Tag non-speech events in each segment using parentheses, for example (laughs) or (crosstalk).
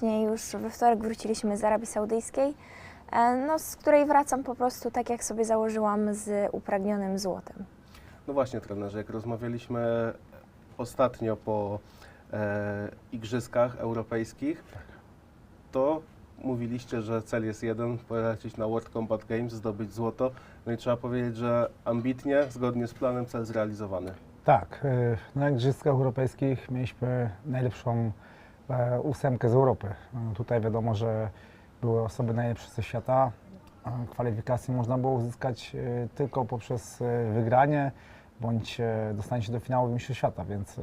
właśnie już we wtorek wróciliśmy z Arabii Saudyjskiej, e, no, z której wracam po prostu tak, jak sobie założyłam z upragnionym złotem. No właśnie, trenerze, jak rozmawialiśmy ostatnio po e, Igrzyskach Europejskich, to mówiliście, że cel jest jeden, polecieć na World Combat Games, zdobyć złoto. No i trzeba powiedzieć, że ambitnie, zgodnie z planem, cel zrealizowany. Tak, y, na Igrzyskach Europejskich mieliśmy najlepszą e, ósemkę z Europy. No, Tutaj wiadomo, że były osoby najlepsze ze świata. a Kwalifikacje można było uzyskać tylko poprzez wygranie bądź e, dostanie się do finału Mistrzostw Świata, więc e,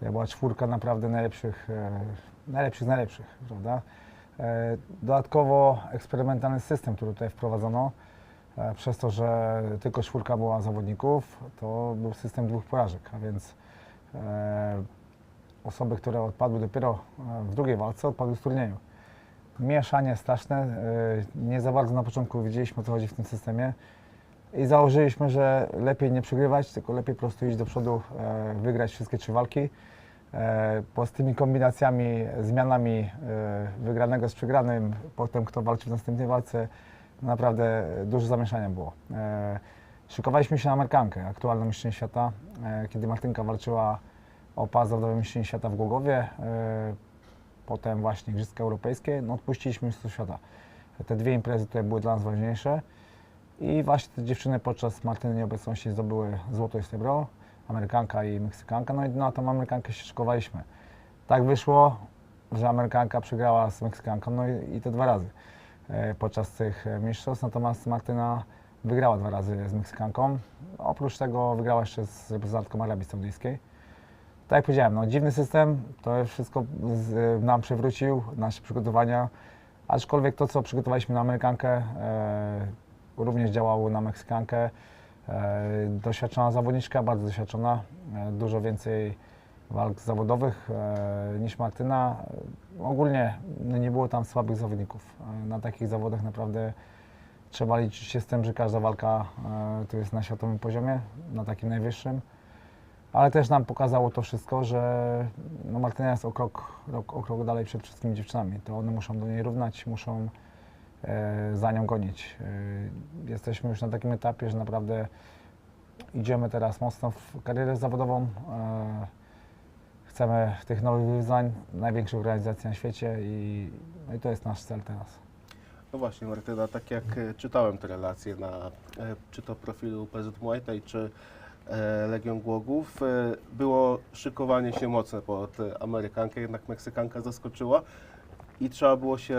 to była czwórka naprawdę najlepszych, e, najlepszych z najlepszych, prawda? E, Dodatkowo eksperymentalny system, który tutaj wprowadzono, E, Przez to, że tylko czwórka była zawodników, to był system dwóch porażek, a więc e, osoby, które odpadły dopiero e, w drugiej walce, odpadły z turnieju. Mieszanie straszne, e, nie za bardzo na początku wiedzieliśmy o co chodzi w tym systemie i założyliśmy, że lepiej nie przegrywać, tylko lepiej po prostu iść do przodu, e, wygrać wszystkie trzy walki. Bo z tymi kombinacjami, zmianami wygranego z przegranym, potem kto walczy w następnej walce, naprawdę dużo zamieszania było. Szykowaliśmy się na Amerykankę, aktualną mistrzynię świata, kiedy Martynka walczyła o pas zawodowej mistrzyni świata w Głogowie, e, potem właśnie Igrzyska Europejskie, no odpuściliśmy Mistrzostw Świata. Te dwie imprezy tutaj były dla nas ważniejsze i właśnie te dziewczyny podczas Martyny nieobecności zdobyły złoto i srebro, Amerykanka i Meksykanka, no i na tą Amerykankę się szykowaliśmy. Tak wyszło, że Amerykanka przegrała z Meksykanką, no i, i to dwa razy e, podczas tych e, mistrzostw, natomiast Martyna wygrała dwa razy z Meksykanką. Oprócz tego wygrała jeszcze z reprezentantką Arabii Saudyjskiej. Tak jak powiedziałem, no, dziwny system, to wszystko z, nam przywrócił, nasze przygotowania, aczkolwiek to, co przygotowaliśmy na Amerykankę, e, również działało na Meksykankę. E, doświadczona zawodniczka, bardzo doświadczona, e, dużo więcej walk zawodowych e, niż Martyna. E, Ogólnie no, nie było tam słabych zawodników. E, Na takich zawodach naprawdę trzeba liczyć się z tym, że każda walka e, jest na światowym poziomie, na takim najwyższym. Ale też nam pokazało to wszystko, że no Martyna jest o krok, rok, o krok dalej przed wszystkimi dziewczynami. To one muszą do niej równać, muszą e, za nią gonić. E, jesteśmy już na takim etapie, że naprawdę idziemy teraz mocno w karierę zawodową. E, chcemy tych nowych wyzwań, największych organizacji na świecie i, no i to jest nasz cel teraz. No właśnie, Martyna, tak jak e, czytałem te relacje na e, czy to profilu PZ Muay Thai, czy Legion Głogów, e, było szykowanie się mocne pod e, Amerykankę, jednak Meksykanka zaskoczyła i trzeba było się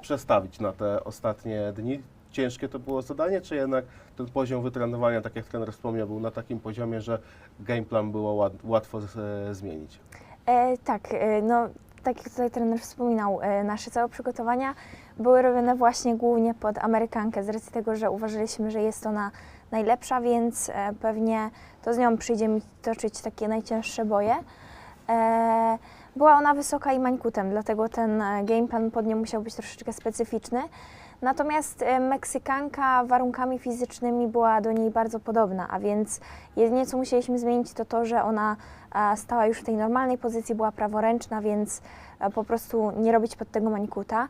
przestawić na te ostatnie dni. Ciężkie to było zadanie, czy jednak ten poziom wytrenowania, tak jak trener wspomniał, był na takim poziomie, że gameplan było łat, łatwo e, zmienić? E, tak, e, no tak jak tutaj trener wspominał, e, nasze całe przygotowania były robione właśnie głównie pod Amerykankę, z racji tego, że uważaliśmy, że jest ona najlepsza, więc e, pewnie to z nią przyjdzie mi toczyć takie najcięższe boje. E, była ona wysoka i mańkutem, dlatego ten e, game plan pod nią musiał być troszeczkę specyficzny. Natomiast Meksykanka warunkami fizycznymi była do niej bardzo podobna, a więc jedynie co musieliśmy zmienić to to, że ona stała już w tej normalnej pozycji, była praworęczna, więc po prostu nie robić pod tego mańkuta.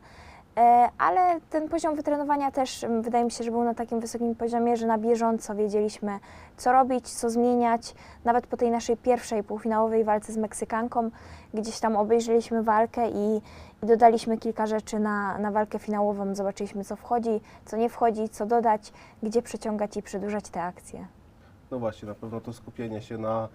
E, Ale ten poziom wytrenowania też m, wydaje mi się, że był na takim wysokim poziomie, że na bieżąco wiedzieliśmy, co robić, co zmieniać. Nawet po tej naszej pierwszej półfinałowej walce z Meksykanką, gdzieś tam obejrzeliśmy walkę i, i dodaliśmy kilka rzeczy na, na walkę finałową. Zobaczyliśmy, co wchodzi, co nie wchodzi, co dodać, gdzie przeciągać i przedłużać te akcje. No właśnie, na pewno to skupienie się na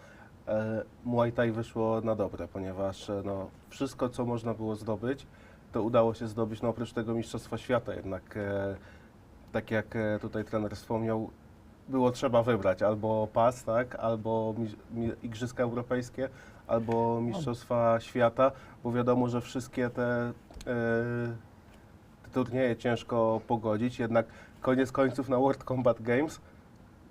e, Muay Thai wyszło na dobre, ponieważ e, no, wszystko, co można było zdobyć, to udało się zdobyć, no oprócz tego Mistrzostwa Świata, jednak e, tak jak e, tutaj trener wspomniał, było trzeba wybrać albo pas, tak, albo Igrzyska Europejskie, albo Mistrzostwa Świata, bo wiadomo, że wszystkie te, e, te turnieje ciężko pogodzić, jednak koniec końców na World Combat Games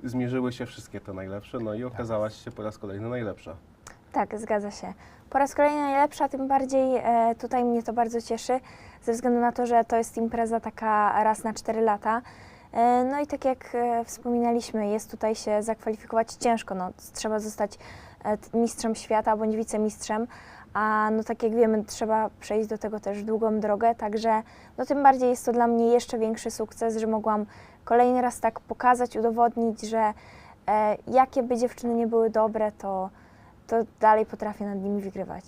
zmierzyły się wszystkie te najlepsze, no i okazałaś się po raz kolejny najlepsza. Tak, zgadza się. Po raz kolejny najlepsza, tym bardziej e, tutaj mnie to bardzo cieszy, ze względu na to, że to jest impreza taka raz na 4 lata. E, no i tak jak e, wspominaliśmy, jest tutaj się zakwalifikować ciężko. No, trzeba zostać e, mistrzem świata bądź wicemistrzem, a no tak jak wiemy, trzeba przejść do tego też długą drogę, także no tym bardziej jest to dla mnie jeszcze większy sukces, że mogłam kolejny raz tak pokazać, udowodnić, że e, jakie by dziewczyny nie były dobre, to, to dalej potrafię nad nimi wygrywać.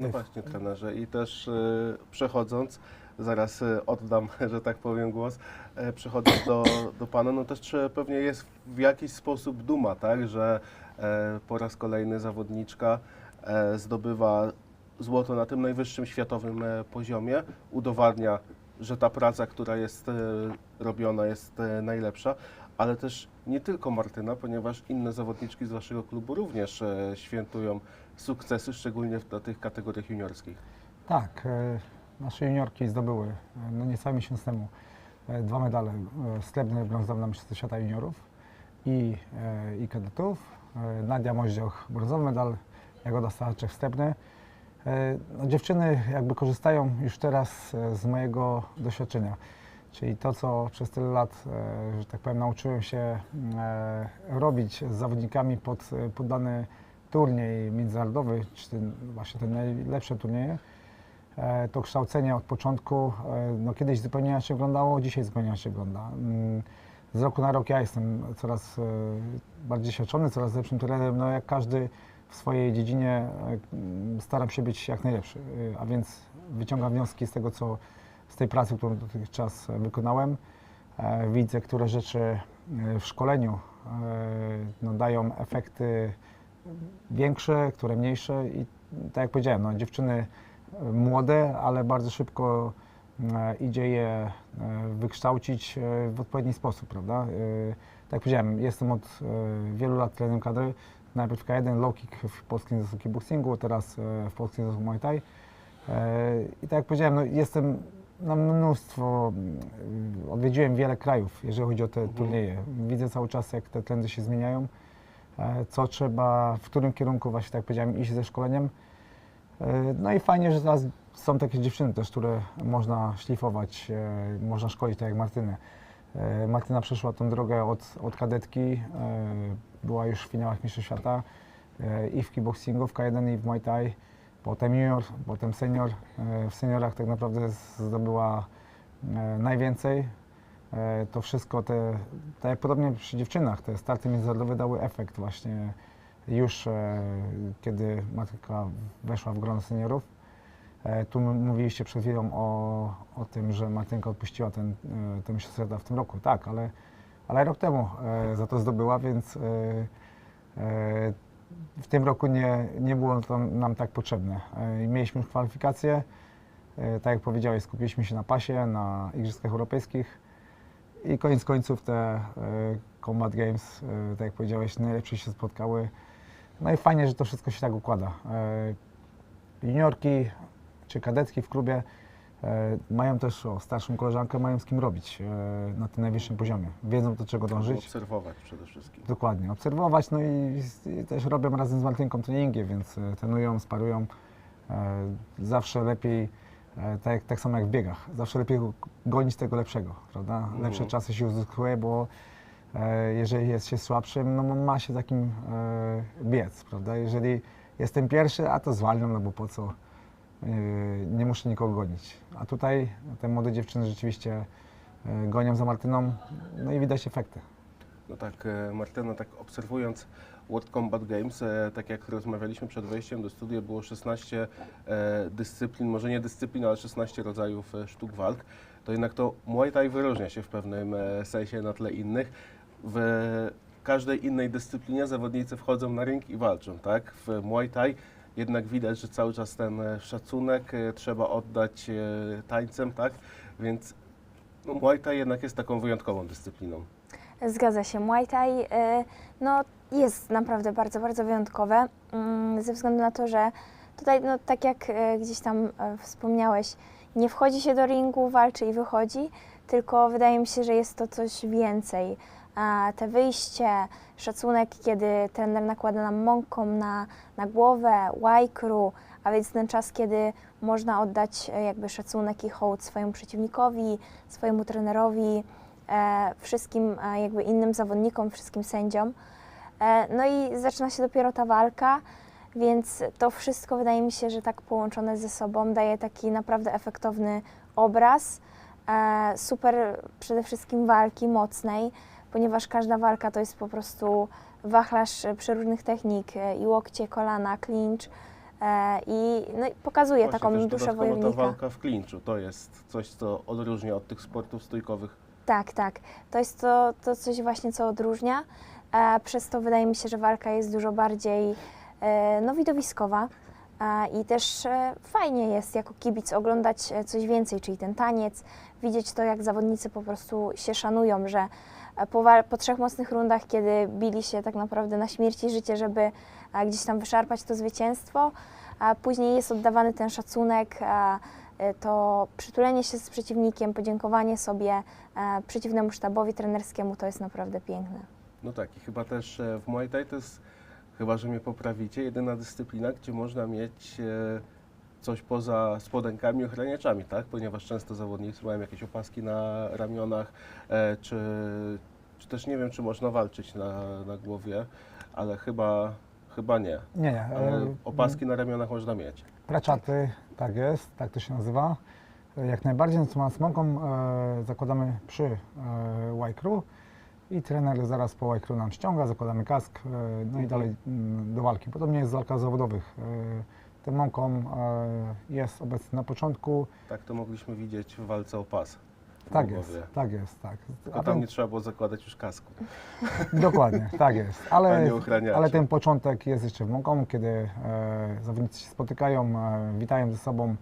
No właśnie, trenerze. I też y, przechodząc, zaraz y, oddam, (laughs) że tak powiem, głos, e, przechodząc do, do Pana, no też pewnie jest w jakiś sposób duma, tak, że e, po raz kolejny zawodniczka e, zdobywa złoto na tym najwyższym światowym e, poziomie, udowadnia, że ta praca, która jest e, robiona, jest e, najlepsza, ale też nie tylko Martyna, ponieważ inne zawodniczki z Waszego klubu również e, świętują sukcesy, szczególnie w, tych kategoriach juniorskich. Tak, e, nasze juniorki zdobyły e, no niecały miesiąc temu dwa medale, e, srebrny i brązowy na Świata Juniorów i, i kadetów. Nadia Moździoch brązowy medal, Jagoda Starczek srebrny. No, dziewczyny jakby korzystają już teraz z mojego doświadczenia, czyli to, co przez tyle lat, e, że tak powiem, nauczyłem się e, robić z zawodnikami pod, pod dany turniej międzynarodowy, czy ten, właśnie te najlepsze turnieje, e, to kształcenie od początku, e, no kiedyś zupełnie inaczej wyglądało, dzisiaj zupełnie inaczej wygląda. Mm, Z roku na rok ja jestem coraz e, bardziej doświadczony, coraz lepszym trenerem, no jak każdy w swojej dziedzinie e, staram się być jak najlepszy, e, a więc wyciągam wnioski z tego, co z tej pracy, którą dotychczas wykonałem. E, Widzę, które rzeczy e, w szkoleniu e, no, dają efekty większe, które mniejsze i tak jak powiedziałem, no, dziewczyny młode, ale bardzo szybko idzie je wykształcić w odpowiedni sposób, prawda? Tak jak powiedziałem, jestem od wielu lat trenerem kadry, najpierw K1, low kick w Polskim Związku Kickboxingu, teraz w Polskim Związku Muay Thai. I tak jak powiedziałem, no, jestem na mnóstwo, odwiedziłem wiele krajów, jeżeli chodzi o te turnieje. Widzę cały czas, jak te trendy się zmieniają, e, co trzeba, w którym kierunku właśnie, tak jak powiedziałem, iść ze szkoleniem. E, No i fajnie, że teraz są takie dziewczyny też, które można szlifować, e, można szkolić, tak jak Martynę. Martyna przeszła tą drogę od, od kadetki, była już w finałach Mistrzostw Świata i w kickboxingu, w K1 i w Muay Thai, potem junior, potem senior. E, W seniorach tak naprawdę zdobyła e, najwięcej. E, To wszystko, te, tak jak podobnie przy dziewczynach, te starty międzynarodowe dały efekt właśnie już kiedy matka weszła w grono seniorów. Tu mówiliście przed chwilą o, o tym, że Martynka odpuściła ten, ten mistrzostwo w tym roku. Tak, ale, ale rok temu za to zdobyła, więc w tym roku nie, nie było to nam tak potrzebne. E, Mieliśmy już kwalifikacje. E, Tak jak powiedziałeś, skupiliśmy się na pasie, na Igrzyskach Europejskich i koniec końców te e, Combat Games, tak jak powiedziałeś, najlepsze się spotkały. No i fajnie, że to wszystko się tak układa. Juniorki czy kadetki w klubie mają też o, starszą koleżankę, mają z kim robić e, na tym najwyższym poziomie. Wiedzą do czego dążyć. Obserwować przede wszystkim. Dokładnie, obserwować, no i, i też robią razem z Martynką treningi, więc e, trenują, sparują. E, zawsze lepiej, e, tak, tak samo jak w biegach, zawsze lepiej gonić tego lepszego, prawda? Lepsze Mhm. czasy się uzyskuje, bo e, jeżeli jest się słabszym, no ma się takim e, biec, prawda? Jeżeli jestem pierwszy, a to zwalniam, no bo po co? E, nie muszę nikogo gonić. A tutaj te młode dziewczyny rzeczywiście e, gonią za Martyną, no i widać efekty. No tak, e, Martyna, tak obserwując World Combat Games, e, tak jak rozmawialiśmy przed wejściem do studia, było 16 e, dyscyplin, może nie dyscyplin, ale 16 rodzajów sztuk walk. To jednak to Muay Thai wyróżnia się w pewnym sensie na tle innych. W każdej innej dyscyplinie zawodnicy wchodzą na ring i walczą, tak? W Muay Thai jednak widać, że cały czas ten e, szacunek e, trzeba oddać e, tańcem, tak? Więc no, Muay Thai jednak jest taką wyjątkową dyscypliną. Zgadza się. Muay Thai no, jest naprawdę bardzo, bardzo wyjątkowe mm, ze względu na to, że tutaj, no, tak jak gdzieś tam wspomniałeś, nie wchodzi się do ringu, walczy i wychodzi, tylko wydaje mi się, że jest to coś więcej. Te wyjście, szacunek, kiedy trener nakłada nam mąką na, na głowę, łajkru, a więc ten czas, kiedy można oddać e, jakby szacunek i hołd swojemu przeciwnikowi, swojemu trenerowi, e, wszystkim e, jakby innym zawodnikom, wszystkim sędziom. No i zaczyna się dopiero ta walka Więc to wszystko wydaje mi się, że tak połączone ze sobą daje taki naprawdę efektowny obraz. Super przede wszystkim walki mocnej, ponieważ każda walka to jest po prostu wachlarz e, przeróżnych technik e, i łokcie, kolana, clinch e, i, no, i pokazuje Właśnie taką też duszę wojownika. ta walka w klinczu to jest coś, co odróżnia od tych sportów stójkowych. Tak, tak. To jest to, to coś właśnie, co odróżnia. Przez to wydaje mi się, że walka jest dużo bardziej no, widowiskowa. I też e, fajnie jest jako kibic oglądać e, coś więcej, czyli ten taniec, widzieć to, jak zawodnicy po prostu się szanują, że e, po, po trzech mocnych rundach, kiedy bili się tak naprawdę na śmierć i życie, żeby gdzieś tam wyszarpać to zwycięstwo, a później jest oddawany ten szacunek, to przytulenie się z przeciwnikiem, podziękowanie sobie przeciwnemu sztabowi trenerskiemu, to jest naprawdę piękne. No tak, i chyba też w Muay Thai to jest, chyba że mnie poprawicie, jedyna dyscyplina, gdzie można mieć e, coś poza spodenkami i ochraniaczami, tak? Ponieważ często zawodnicy mają jakieś opaski na ramionach, e, czy, czy też nie wiem, czy można walczyć na, na głowie, ale chyba, chyba nie. Nie, nie. Ale e, opaski na ramionach można mieć. Preczaty, tak jest, tak to się nazywa. Jak najbardziej, co e, zakładamy przy Y-Crew i trener zaraz po Y-Crew nam ściąga, zakładamy kask, e, no i dalej mm, do walki. Podobnie jest w walkach zawodowych. E, ten mąką e, jest obecny na początku. Tak to mogliśmy widzieć w walce o pas. Tak jest, tak jest, tak. Tylko tam nie trzeba było zakładać już kasku. (laughs) Dokładnie, tak jest. A Ale, ale ten początek jest jeszcze w mąką, kiedy e, zawodnicy się spotykają, e, witają ze sobą,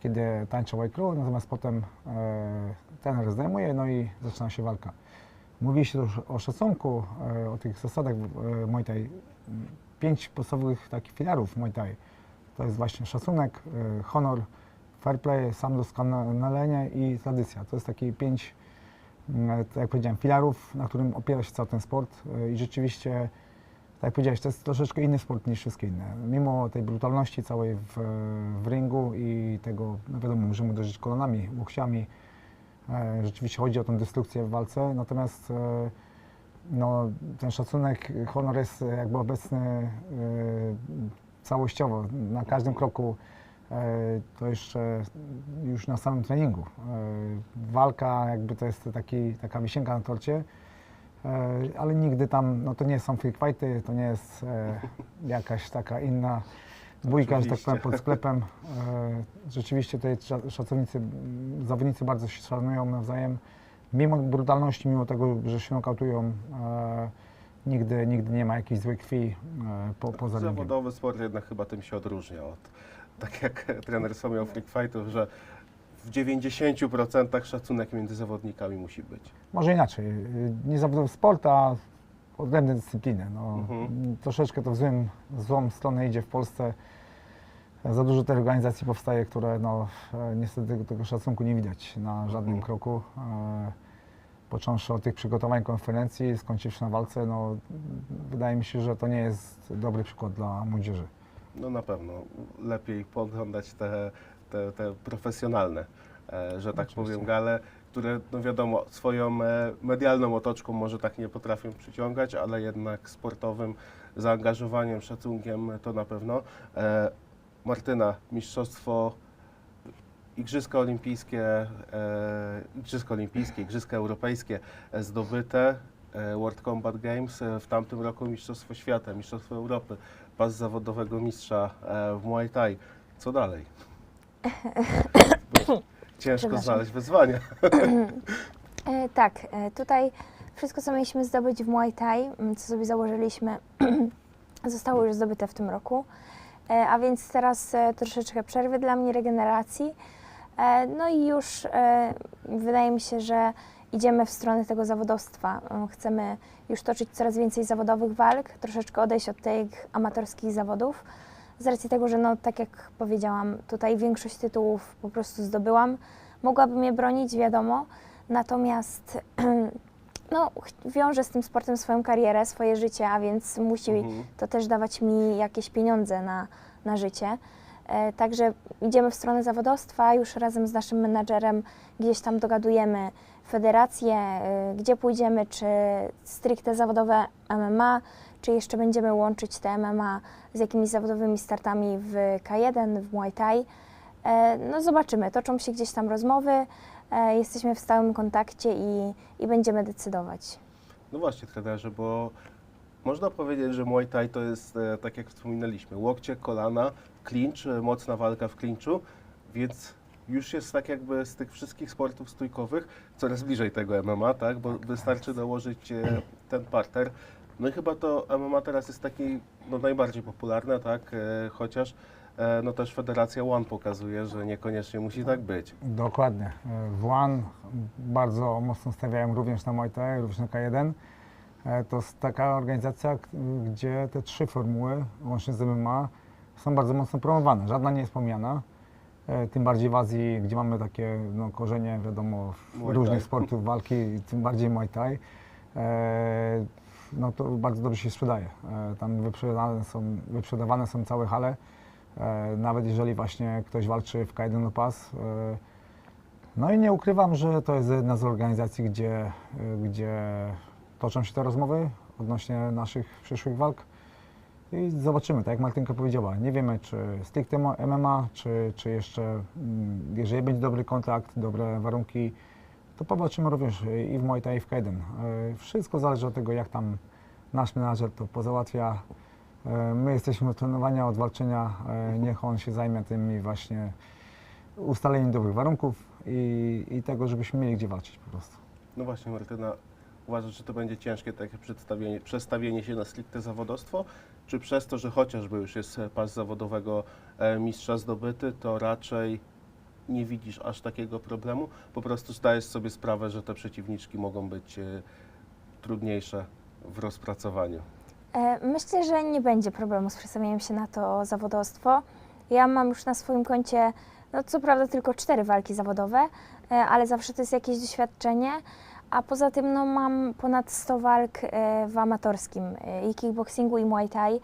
kiedy tańczą Y Crew, natomiast potem e, trener zdejmuje, no i zaczyna się walka. Mówi się już o szacunku, e, o tych zasadach e, Muay Thai. Pięć podstawowych takich filarów Muay Thai. To jest właśnie szacunek, e, honor, fair play, samodoskonalenie i tradycja. To jest takie pięć mm, tak jak powiedziałem, filarów, na którym opiera się cały ten sport i rzeczywiście, tak jak powiedziałeś, to jest troszeczkę inny sport niż wszystkie inne. Mimo tej brutalności całej w, w ringu i tego, no wiadomo, możemy uderzyć kolanami, łokciami, rzeczywiście chodzi o tą destrukcję w walce, natomiast e, no, ten szacunek, honor jest jakby obecny e, całościowo, na każdym kroku e, to jeszcze już na samym treningu. E, Walka jakby to jest taki, taka wisienka na torcie, e, ale nigdy tam, no to nie są freak fighty, to nie jest e, jakaś taka inna bójka, że tak powiem, pod sklepem. E, Rzeczywiście tutaj sza- szacownicy, zawodnicy bardzo się szanują nawzajem. Mimo brutalności, mimo tego, że się nokautują, e, nigdy, nigdy nie ma jakiejś złej krwi e, po, poza ringiem. Zawodowy sport jednak chyba tym się odróżnia od, tak jak trener wspomniał freak fightów, że w 90% szacunek między zawodnikami musi być. Może inaczej. Nie zawodowy sport, a odrębne dyscypliny. No, Mhm. Troszeczkę to w złym, złą stronę idzie w Polsce. Za dużo tych organizacji powstaje, które no, e, niestety tego, szacunku nie widać na żadnym Mhm. kroku. E, Począwszy od tych przygotowań konferencji, skończywszy na walce, no, wydaje mi się, że to nie jest dobry przykład dla młodzieży. No na pewno lepiej poglądać te, te, te profesjonalne, e, że tak Oczywiście. powiem, gale, które no wiadomo swoją e, medialną otoczką może tak nie potrafią przyciągać, ale jednak sportowym zaangażowaniem, szacunkiem to na pewno. E, Martyna, mistrzostwo Igrzyska Olimpijskie, e, Igrzyska Olimpijskie, Igrzyska Europejskie zdobyte, World Combat Games, w tamtym roku Mistrzostwo Świata, Mistrzostwo Europy, pas zawodowego mistrza w Muay Thai. Co dalej? (laughs) Ciężko znaleźć wyzwania. (clears throat) E, tak, e, tutaj wszystko, co mieliśmy zdobyć w Muay Thai, m, co sobie założyliśmy, (clears throat) zostało już zdobyte w tym roku. E, a więc teraz e, troszeczkę przerwy dla mnie, regeneracji. E, no i już e, wydaje mi się, że idziemy w stronę tego zawodowstwa. E, Chcemy już toczyć coraz więcej zawodowych walk, troszeczkę odejść od tych amatorskich zawodów. Z racji tego, że no, tak jak powiedziałam, tutaj większość tytułów po prostu zdobyłam. Mogłabym je bronić, wiadomo, natomiast (clears throat) no, wiążę z tym sportem swoją karierę, swoje życie, a więc musi Mhm. to też dawać mi jakieś pieniądze na, na życie. E, także idziemy w stronę zawodowstwa, już razem z naszym menadżerem gdzieś tam dogadujemy federacje, e, gdzie pójdziemy, czy stricte zawodowe MMA, czy jeszcze będziemy łączyć te MMA z jakimiś zawodowymi startami w K1, w Muay Thai. E, No zobaczymy, toczą się gdzieś tam rozmowy, e, jesteśmy w stałym kontakcie i, i będziemy decydować. No właśnie, trenerze, bo można powiedzieć, że Muay Thai to jest, e, tak jak wspominaliśmy, łokcie, kolana, clinch, mocna walka w clinchu, więc już jest tak jakby z tych wszystkich sportów stójkowych coraz bliżej tego MMA, tak? Bo wystarczy dołożyć ten parter. No i chyba to MMA teraz jest taki no, najbardziej popularne, tak? E, Chociaż e, no też Federacja One pokazuje, że niekoniecznie musi tak być. Dokładnie. W One bardzo mocno stawiają również na Muay Thai, również na K1. E, To jest taka organizacja, k- gdzie te trzy formuły, łącznie z MMA, są bardzo mocno promowane. Żadna nie jest pomijana. E, Tym bardziej w Azji, gdzie mamy takie no, korzenie, wiadomo, w Muay różnych sportów walki, tym bardziej Muay Thai. E, No to bardzo dobrze się sprzedaje. E, Tam wyprzedawane są, wyprzedawane są całe hale. E, Nawet jeżeli właśnie ktoś walczy w K1 Pas. e, No i nie ukrywam, że to jest jedna z organizacji, gdzie, gdzie toczą się te rozmowy odnośnie naszych przyszłych walk. I zobaczymy, tak jak Martynka powiedziała, nie wiemy czy stricte MMA, czy, czy jeszcze, mm, jeżeli będzie dobry kontakt, dobre warunki, to popatrzymy również i w Muay Thai, i w K1. E, Wszystko zależy od tego, jak tam nasz menadżer to pozałatwia. E, My jesteśmy od trenowania, od walczenia, e, niech on się zajmie tymi właśnie ustaleniem dobrych warunków i, i tego, żebyśmy mieli gdzie walczyć po prostu. No właśnie, Martyna, uważasz, że to będzie ciężkie takie przedstawienie, przestawienie się na stricte zawodowstwo? Czy przez to, że chociażby już jest e, pas zawodowego e, mistrza zdobyty, to raczej nie widzisz aż takiego problemu? Po prostu zdajesz sobie sprawę, że te przeciwniczki mogą być e, trudniejsze w rozpracowaniu. E, Myślę, że nie będzie problemu z przestawieniem się na to zawodowstwo. Ja mam już na swoim koncie, no co prawda tylko cztery walki zawodowe, e, ale zawsze to jest jakieś doświadczenie. A poza tym no, mam ponad 100 walk e, w amatorskim e, i kickboxingu i muay thai,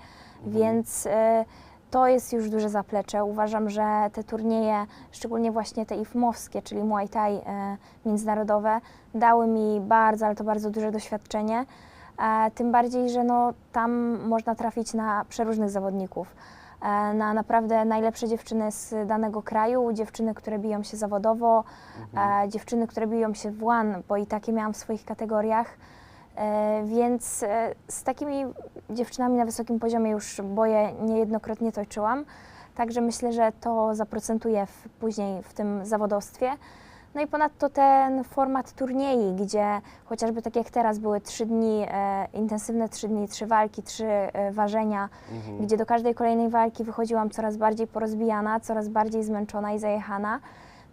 więc e, to jest już duże zaplecze. Uważam, że te turnieje, szczególnie właśnie te IFMowskie, czyli muay thai e, międzynarodowe, dały mi bardzo, ale to bardzo duże doświadczenie. E, tym bardziej, że no, tam można trafić na przeróżnych zawodników. E, na naprawdę najlepsze dziewczyny z danego kraju, dziewczyny, które biją się zawodowo, e, dziewczyny, które biją się w one, bo i takie miałam w swoich kategoriach. E, więc e, z takimi dziewczynami na wysokim poziomie już boje niejednokrotnie toczyłam. Także myślę, że to zaprocentuje w, później w tym zawodowstwie. No i ponadto ten format turniej, gdzie chociażby tak jak teraz były trzy dni, e, intensywne trzy dni, trzy walki, trzy e, ważenia, Mhm. gdzie do każdej kolejnej walki wychodziłam coraz bardziej porozbijana, coraz bardziej zmęczona i zajechana.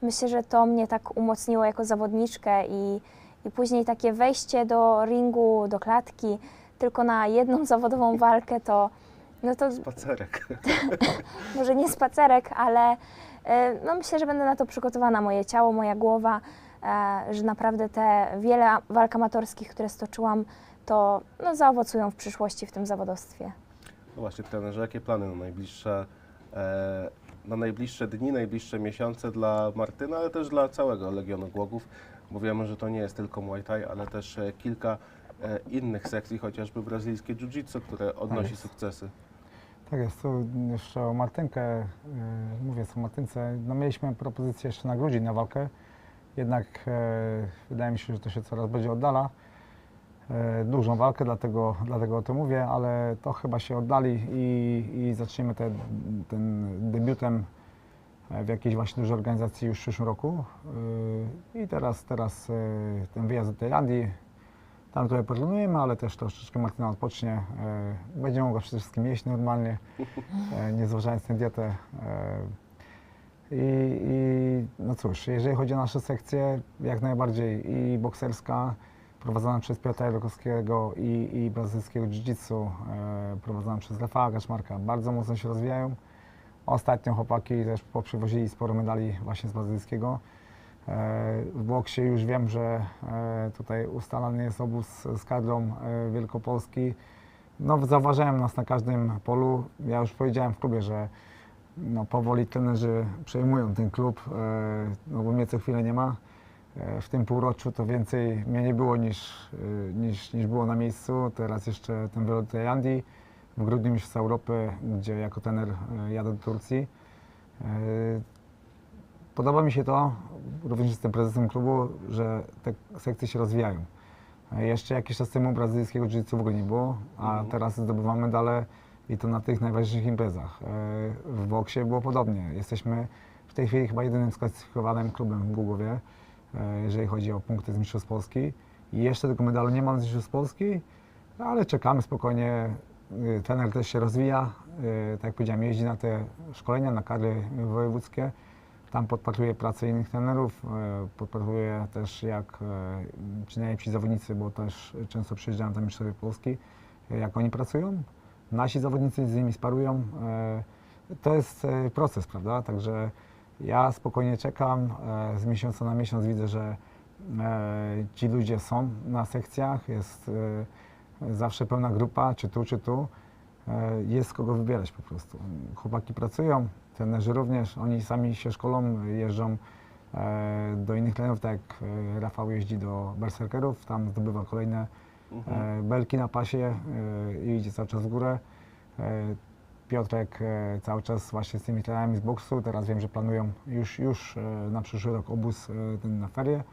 Myślę, że to mnie tak umocniło jako zawodniczkę i, i później takie wejście do ringu, do klatki tylko na jedną (laughs) zawodową walkę to, no to Spacerek. (laughs) może nie spacerek, ale e, no myślę, że będę na to przygotowana, moje ciało, moja głowa, e, że naprawdę te wiele walk amatorskich, które stoczyłam, to no, zaowocują w przyszłości w tym zawodowstwie. No właśnie, trenerze, jakie plany na najbliższe, e, na najbliższe dni, najbliższe miesiące dla Martyna, ale też dla całego Legionu Głogów? Bo wiemy, że to nie jest tylko Muay Thai, ale też e, kilka e, innych sekcji, chociażby brazylijskie Jiu-Jitsu, które odnosi jest. sukcesy. Tak jest, tu jeszcze o Martynkę, y, mówię o Martynce, no mieliśmy propozycję jeszcze na grudzień na walkę, jednak e, wydaje mi się, że to się coraz będzie oddala. E, dużą walkę, dlatego, dlatego o tym mówię, ale to chyba się oddali i, i zaczniemy te, ten debiutem e, w jakiejś właśnie dużej organizacji już w przyszłym roku. Y, I teraz, teraz e, ten wyjazd do Tajlandii, tam trochę potrenujemy, ale też troszeczkę Martyna odpocznie. E, Będzie mogła przede wszystkim jeść normalnie, nie zważając na dietę. I, I no cóż, jeżeli chodzi o nasze sekcje, jak najbardziej i bokserska, prowadzona przez Piotra Rokowskiego i, i brazylijskiego jiu-jitsu, prowadzona przez Rafała Kaczmarka, bardzo mocno się rozwijają. Ostatnio chłopaki też poprzywozili sporo medali właśnie z brazylijskiego. E, W boksie już wiem, że e, tutaj ustalany jest obóz z kadrą e, Wielkopolski. No, zauważają nas na każdym polu. Ja już powiedziałem w klubie, że no, powoli trenerzy przejmują ten klub, no bo mnie co chwilę nie ma. w tym półroczu to więcej mnie nie było niż, niż, niż było na miejscu. Teraz jeszcze ten wylot Tajlandii, w grudniu Mistrzostwa Europy, gdzie jako trener e, jadę do Turcji. E, Podoba mi się to, również jestem prezesem klubu, że te sekcje się rozwijają. E, Jeszcze jakiś czas temu brazylijskiego jiu-jitsu w ogóle nie było, a Mhm. teraz zdobywamy medale i to na tych najważniejszych imprezach. W boksie było podobnie. Jesteśmy w tej chwili chyba jedynym sklasyfikowanym klubem w Głogowie, jeżeli chodzi o punkty z Mistrzostw Polski. I jeszcze tego medalu nie mam z Mistrzostw Polski, ale czekamy spokojnie. Y, Trener też się rozwija. Y, Tak jak powiedziałem, jeździ na te szkolenia, na kadry wojewódzkie. Tam podpatruje pracę innych trenerów, e, podpatruje też jak ci najlepsi zawodnicy, bo też często przyjeżdżają tam mistrzowie Polski, jak oni pracują. Nasi zawodnicy z nimi sparują. To jest proces, prawda? Także ja spokojnie czekam. Z miesiąca na miesiąc widzę, że ci ludzie są na sekcjach. Jest zawsze pełna grupa, czy tu, czy tu. E, Jest kogo wybierać po prostu. Chłopaki pracują, trenerzy również, oni sami się szkolą, jeżdżą e, do innych trenerów, tak jak e, Rafał jeździ do berserkerów, tam zdobywa kolejne Mhm. belki na pasie i idzie cały czas w górę. Piotrek cały czas właśnie z tymi trenerami z boksu, teraz wiem, że planują już, już na przyszły rok obóz ten na ferie.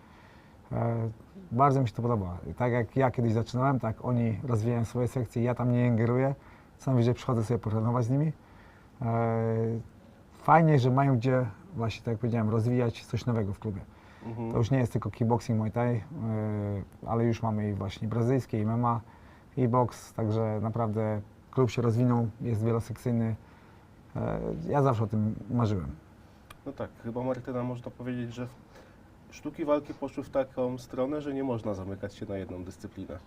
E, Bardzo mi się to podoba. Tak jak ja kiedyś zaczynałem, tak oni rozwijają swoje sekcje, ja tam nie ingeruję. Co najwyżej przychodzę sobie potrenować z nimi. E, Fajnie, że mają gdzie, właśnie tak jak powiedziałem, rozwijać coś nowego w klubie. Mhm. To już nie jest tylko kickboxing, muay thai, e, ale już mamy i właśnie brazylijskie, i MMA, i boks, także naprawdę klub się rozwinął, jest wielosekcyjny. Ja zawsze o tym marzyłem. No tak, chyba Martyna można powiedzieć, że sztuki walki poszły w taką stronę, że nie można zamykać się na jedną dyscyplinę.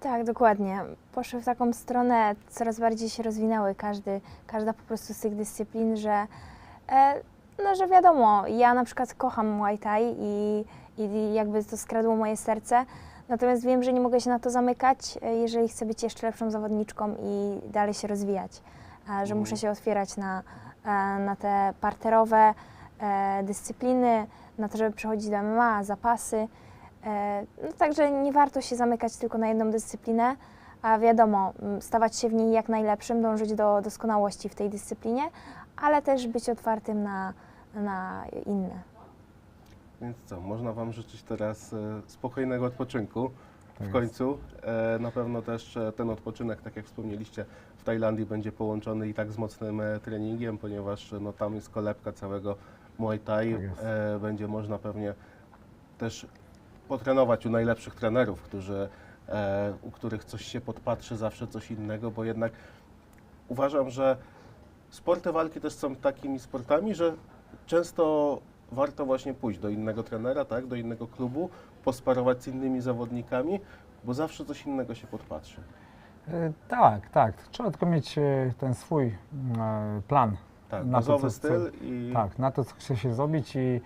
Tak, dokładnie. Poszły w taką stronę, coraz bardziej się rozwinęły każdy, każda po prostu z tych dyscyplin, że, e, no, że wiadomo, ja na przykład kocham Muay Thai i, i jakby to skradło moje serce, natomiast wiem, że nie mogę się na to zamykać, e, jeżeli chcę być jeszcze lepszą zawodniczką i dalej się rozwijać, e, że Mhm. muszę się otwierać na, e, na te parterowe e, dyscypliny, na to, żeby przechodzić do MMA, zapasy. E, No, także nie warto się zamykać tylko na jedną dyscyplinę, a wiadomo, stawać się w niej jak najlepszym, dążyć do doskonałości w tej dyscyplinie, ale też być otwartym na, na inne. Więc co, można Wam życzyć teraz e, spokojnego odpoczynku. Tak w końcu. E, na pewno też ten odpoczynek, tak jak wspomnieliście, w Tajlandii będzie połączony i tak z mocnym treningiem, ponieważ no, tam jest kolebka całego Muay Thai. Tak e, będzie można pewnie też potrenować u najlepszych trenerów, którzy, e, u których coś się podpatrzy, zawsze coś innego, bo jednak uważam, że sporty walki też są takimi sportami, że często warto właśnie pójść do innego trenera, tak, do innego klubu, posparować z innymi zawodnikami, bo zawsze coś innego się podpatrzy. E, Tak, tak. Trzeba tylko mieć e, ten swój e, plan. Tak, Na to, co- styl i Tak, na to, co chce się zrobić i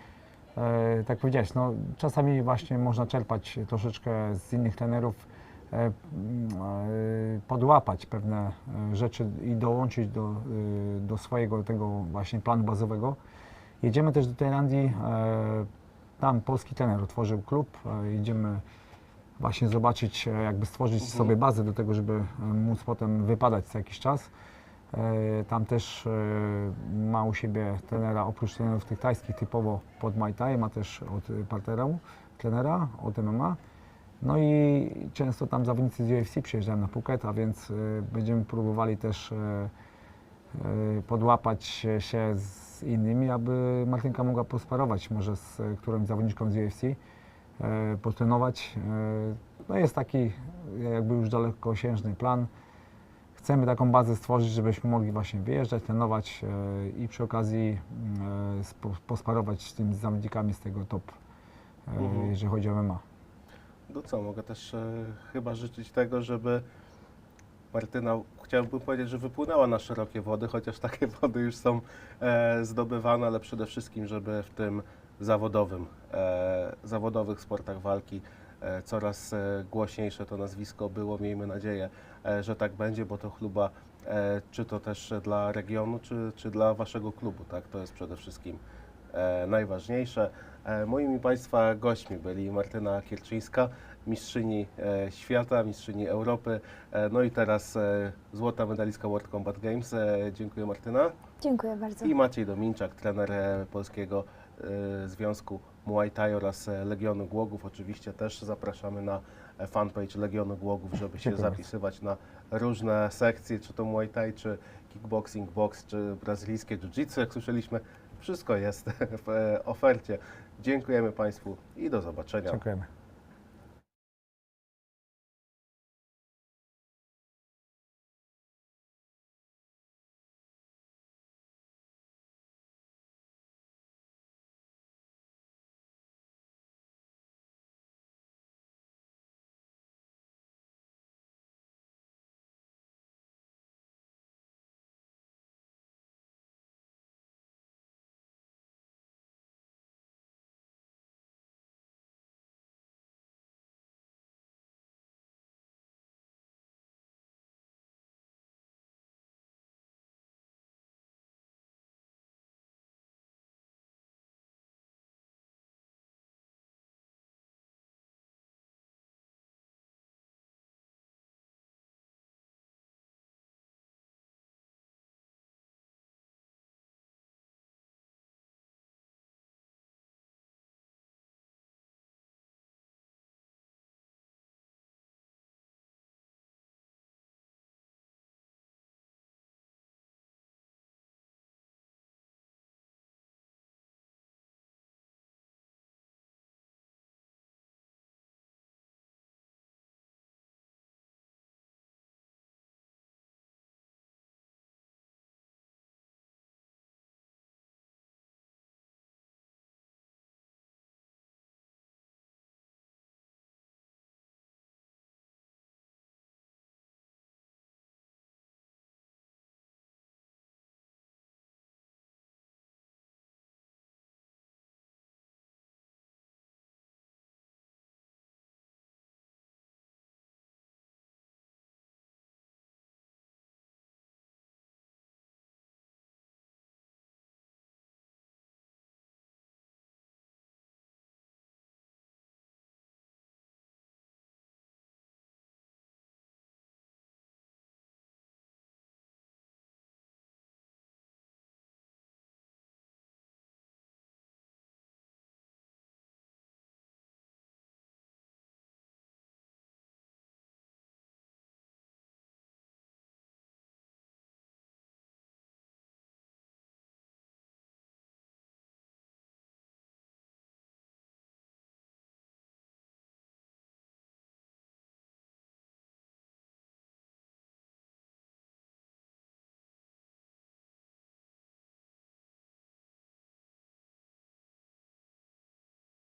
e, tak powiedziałeś, no, czasami właśnie można czerpać troszeczkę z innych trenerów, e, e, podłapać pewne e, rzeczy i dołączyć do, e, do swojego tego właśnie planu bazowego. Jedziemy też do Tajlandii, e, tam polski trener otworzył klub, jedziemy właśnie zobaczyć, jakby stworzyć Mhm. sobie bazę do tego, żeby móc potem wypadać co jakiś czas. E, Tam też e, ma u siebie trenera, oprócz trenerów tych tajskich typowo pod Muay Thai, ma też od partnerą trenera, od MMA. No i często tam zawodnicy z UFC przyjeżdżają na Phuket, a więc e, będziemy próbowali też podłapać się z innymi, aby Martynka mogła posparować może z którąś zawodniczką z UFC, potrenować. No jest taki jakby już dalekosiężny plan. Chcemy taką bazę stworzyć, żebyśmy mogli właśnie wyjeżdżać, trenować e, i przy okazji e, posparować z tymi zawodnikami z tego top, e, Mhm. jeżeli chodzi o MMA. no co, mogę też chyba życzyć tego, żeby Martyna, chciałbym powiedzieć, że wypłynęła na szerokie wody, chociaż takie (laughs) wody już są zdobywane, ale przede wszystkim, żeby w tym zawodowym, zawodowych sportach walki coraz e, głośniejsze to nazwisko było. Miejmy nadzieję, e, że tak będzie, bo to chluba, e, czy to też dla regionu, czy, czy dla waszego klubu, tak? To jest przede wszystkim e, najważniejsze. E, Moimi Państwa gośćmi byli Martyna Kierczyńska, mistrzyni e, świata, mistrzyni Europy, e, no i teraz e, złota medalistka World Combat Games. E, Dziękuję Martyna. Dziękuję bardzo. I Maciej Dominczak, trener e, Polskiego e, Związku Muay Thai oraz e, Legionu Głogów. Oczywiście też zapraszamy na e, fanpage Legionu Głogów, żeby się zapisywać na różne sekcje, czy to Muay Thai, czy kickboxing, box, czy brazylijskie jiu-jitsu, jak słyszeliśmy. Wszystko jest (laughs) w e, ofercie. Dziękujemy Państwu i do zobaczenia. Dziękujemy.